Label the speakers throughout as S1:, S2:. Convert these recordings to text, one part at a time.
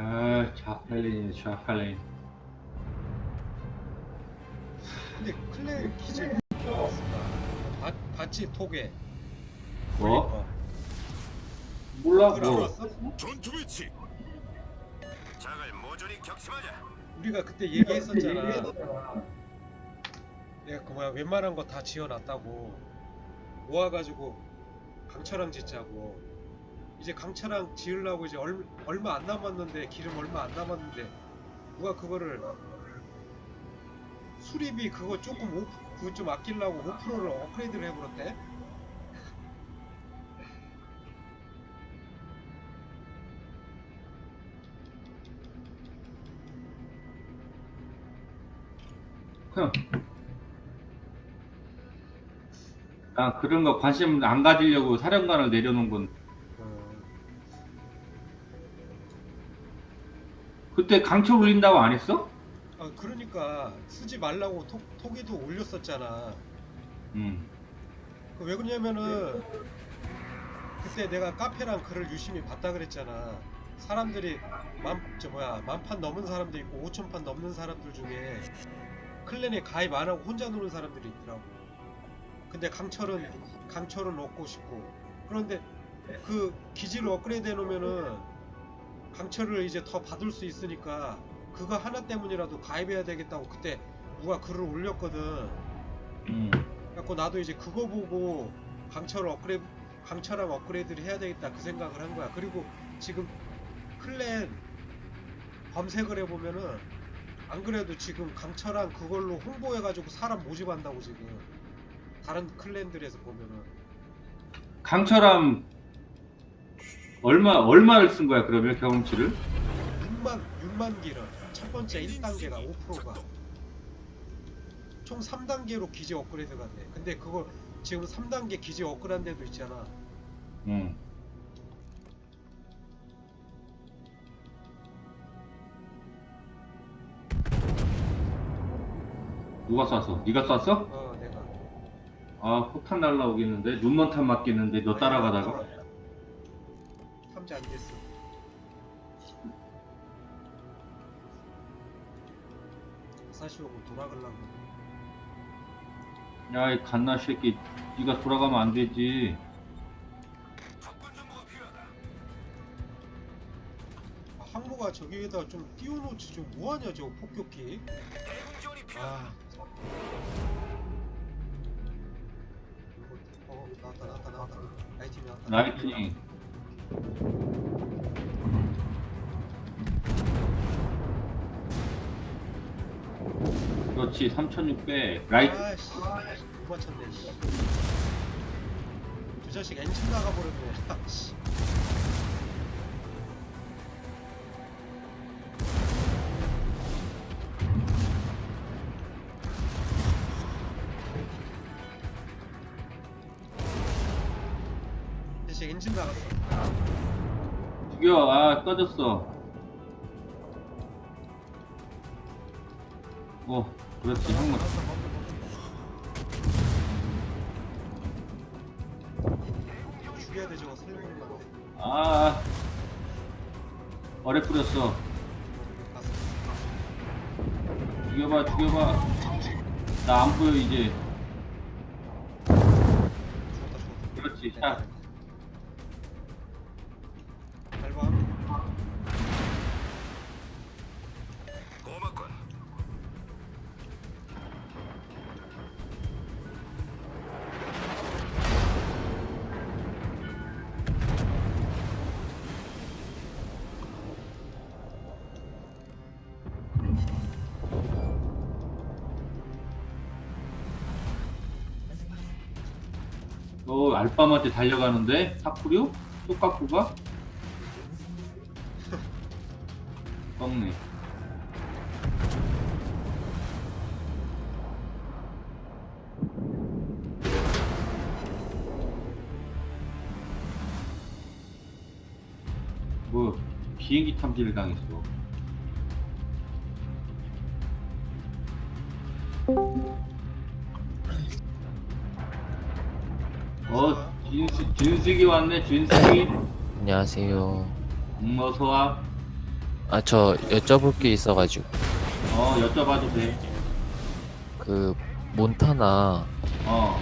S1: 아, 좌팔레인, 좌팔레인.
S2: 근데 클레 기질 봤, 봤지 톡에
S1: 뭐?
S2: 어.
S1: 몰라, 뭐.
S2: 알았어?
S3: 전투 배치. 적을 모조리 격침하자.
S2: 우리가 그때 얘기했었잖아 내가 그 뭐야 웬만한 거 다 지어놨다고 모아가지고 강철왕 짓자고 이제 강철왕 지으려고 이제 얼, 얼마 안 남았는데 기름 얼마 안 남았는데 누가 그거를 수리비 그거 조금 오, 그거 좀 아끼려고 5%를 업그레이드를 해버렸대.
S1: 아, 그런 거 관심 안 가지려고 사령관을 내려놓은 건. 그때 강철 올린다고 안 했어?
S2: 아 그러니까 쓰지 말라고 톡, 톡에도 올렸었잖아
S1: 응.
S2: 그왜 그러냐면은 그때 내가 카페랑 글을 유심히 봤다 그랬잖아. 사람들이 만 저 뭐야 만판 넘은 사람도 있고 오천 판 넘는 사람들 중에 클랜에 가입 안 하고 혼자 노는 사람들이 있더라고. 근데 강철은 강철은 얻고 싶고 그런데 그 기지를 업그레이드 해놓으면은 강철을 이제 더 받을 수 있으니까 그거 하나 때문이라도 가입해야 되겠다고 그때 누가 글을 올렸거든.
S1: 응.
S2: 그래갖고 나도 이제 그거 보고 강철 업그레이드 강철랑 업그레이드를 해야 되겠다 그 생각을 한 거야. 그리고 지금 클랜 검색을 해보면은 안 그래도 지금 강철랑 그걸로 홍보해가지고 사람 모집한다고 지금 다른 클랜들에서 보면은
S1: 강철함 얼마 얼마를 쓴 거야 그러면 경험치를?
S2: 6만 6만 기를 첫 번째 1단계가 5%가 총 3단계로 기지 업그레이드가 돼. 근데 그거 지금 3단계 기지 업그레이드 데도 있잖아.
S1: 응. 누가 쐈어? 네가 쐈어?
S2: 어 내가
S1: 아 폭탄 날라오겠는데 눈먼탄 맞겠는데 너 따라가다가
S2: 탐지 안 됐어. 사실 오고 돌아가려고.
S1: 야 이 갓나 새끼 네가 돌아가면 안 되지.
S2: 아, 항모가 저기에다 좀 띄워놓지 좀 뭐하냐 저 폭격기. 아. 어 나왔다 나왔다 나왔다. 아이템이 나왔다.
S1: 라이트닝 그렇지 3600 라이트
S2: 아씨 못 맞췄네. 씨. 저 자식 엔진 나가버렸네. 엔진 나갔어.
S1: 죽여 아 꺼졌어 어 그렇지 한번
S2: 죽여야 돼 저거 살려버리면 안 돼.
S1: 아 어뢰 뿌렸어. 죽여봐 죽여봐 나 안 보여 이제. 그렇지 자 알밤한테 달려가는데 사쿠류? 똑같구가? 썩네 뭐 비행기 탐지를 당했어 진숙이 왔네 진숙이
S4: 안녕하세요.
S1: 음 어서와
S4: 아 저 여쭤볼 게 있어가지고
S1: 어 여쭤봐도 돼.
S4: 그 몬타나
S1: 어.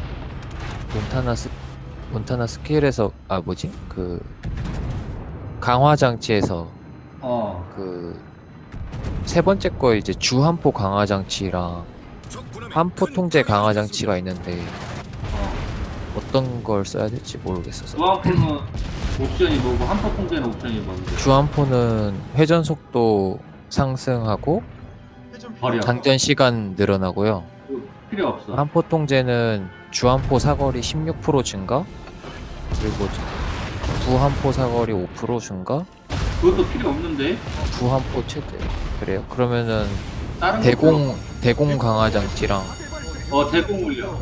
S4: 몬타나 스 몬타나 스케일에서 아 뭐지 그 강화 장치에서
S1: 어.
S4: 그 세 번째 거 이제 주 한포 강화 장치랑 한포
S3: 큰
S4: 통제 강화. 장치가 있는데
S1: 어.
S4: 어떤 걸 써야 될지 모르겠어서
S1: 무한포는 옵션이 뭐고 한포 통제는 옵션이 뭔데?
S4: 주한포는 회전 속도 상승하고
S1: 버려.
S4: 장전 시간 늘어나고요.
S1: 그거 필요 없어.
S4: 한포 통제는 주한포 사거리 16% 증가 그리고 부한포 사거리 5% 증가
S1: 그것도 필요 없는데.
S4: 부한포 최대 그래요? 그러면은
S1: 다른 거
S4: 대공 대공 강화 장치랑
S1: 없어. 어 대공 올려.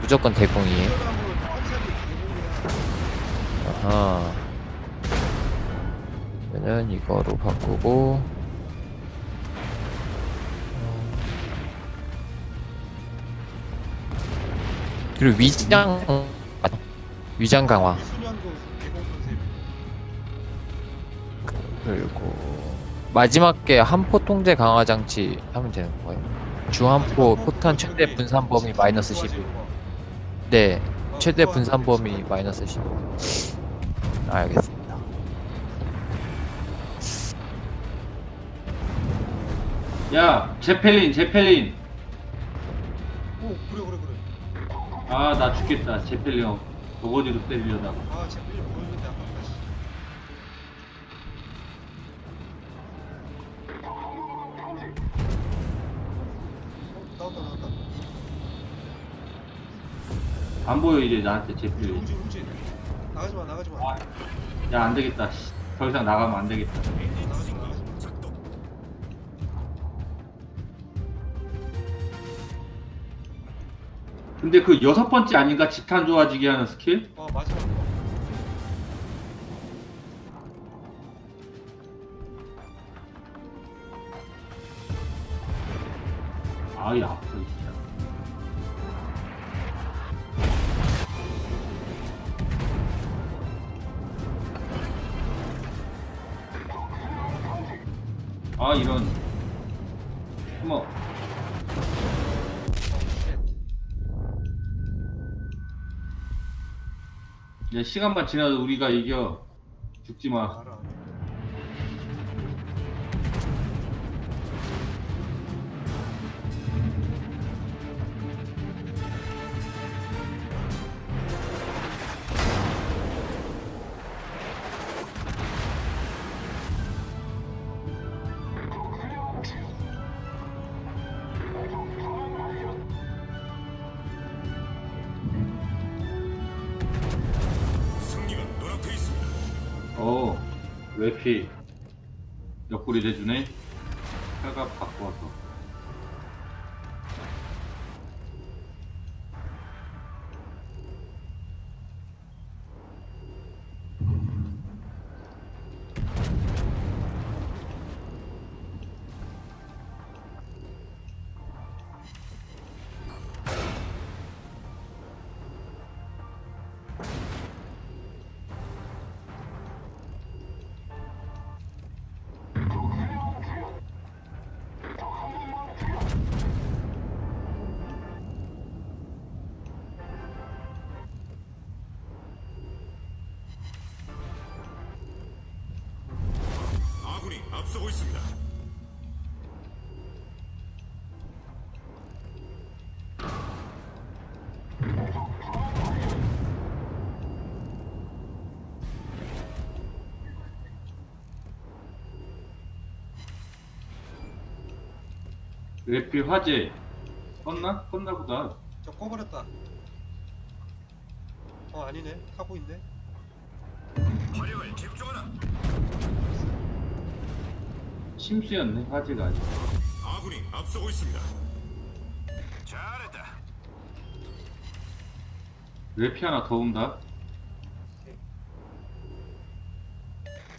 S4: 무조건 대공이에요. 아하. 그러면 이거로 바꾸고 음. 그리고 위장 위장 강화. 그리고 마지막 게 한포 통제 강화 장치 하면 되는 거예요. 주한포 포탄 최대 분산 범위 마이너스 11. 네, 최대 분산 범위 마이너스 10. 알겠습니다.
S1: 야 제펠린 제펠린.
S2: 오 그래 그래 그래.
S1: 아 나 죽겠다. 제펠린 어, 어거지로 때리려다가.
S2: 아 제필이 보였는데 아깝다. 씨. 어, 나왔다 나왔다.
S1: 안 보여 이제 나한테 제펠린.
S2: 우지 우지. 나가지 마 나가지 마.
S1: 아, 야안 되겠다. 씨. 더 이상 나가면 안 되겠다.
S2: 나가지 마 나가지 마.
S3: 작동.
S1: 근데 그 여섯 번째 아닌가 집탄 좋아지게 하는 스킬?
S2: 어 마지막 거.
S1: 아이 아 이런. 뭐 야, 시간만 지나도 우리가 이겨. 죽지 마. 어 웨피 옆구리 대주네. 팔각 바꿔서.
S3: 앞서고 있습니다.
S1: 웨피 화재 껐나? 껐나 보다.
S2: 저 꺼버렸다. 어 아니네 타고 있네.
S3: 화력을 집중하라.
S1: 심수였네 화재가 아니고.
S3: 아군이 앞서고 있습니다. 잘했다.
S1: 웨피 하나 더 온다.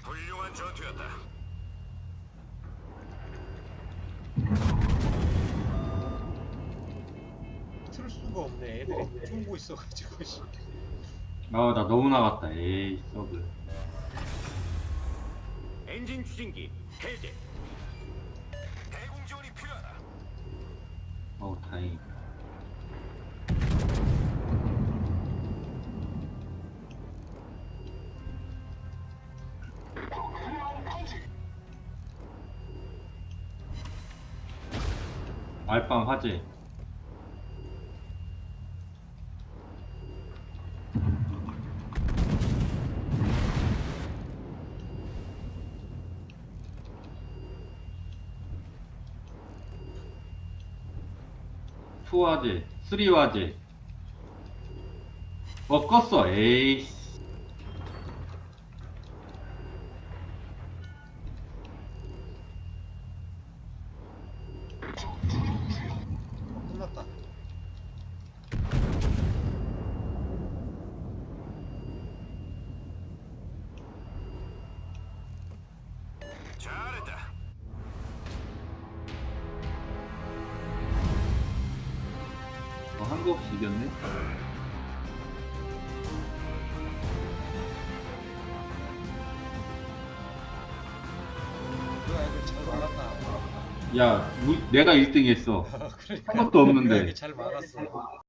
S3: 훌륭한 전투였다.
S2: 틀 수가 없네. 애들이 쫄고 있어가지고. 씨.
S1: 아나 너무 나갔다. 에이 서브.
S3: 엔진 추진기 해제. 대공 지원이 필요하다.
S1: 어우 다행. 알밤 화재. 투 화재, 쓰리 화재. 어 껐어. 에이.
S2: 어,
S1: 어, 한거 없이 이겼네.
S2: 그 애들 잘 말았다.
S1: 야, 무- 내가 1등 했어. 한 것도 없는데.
S2: 그잘 말았어.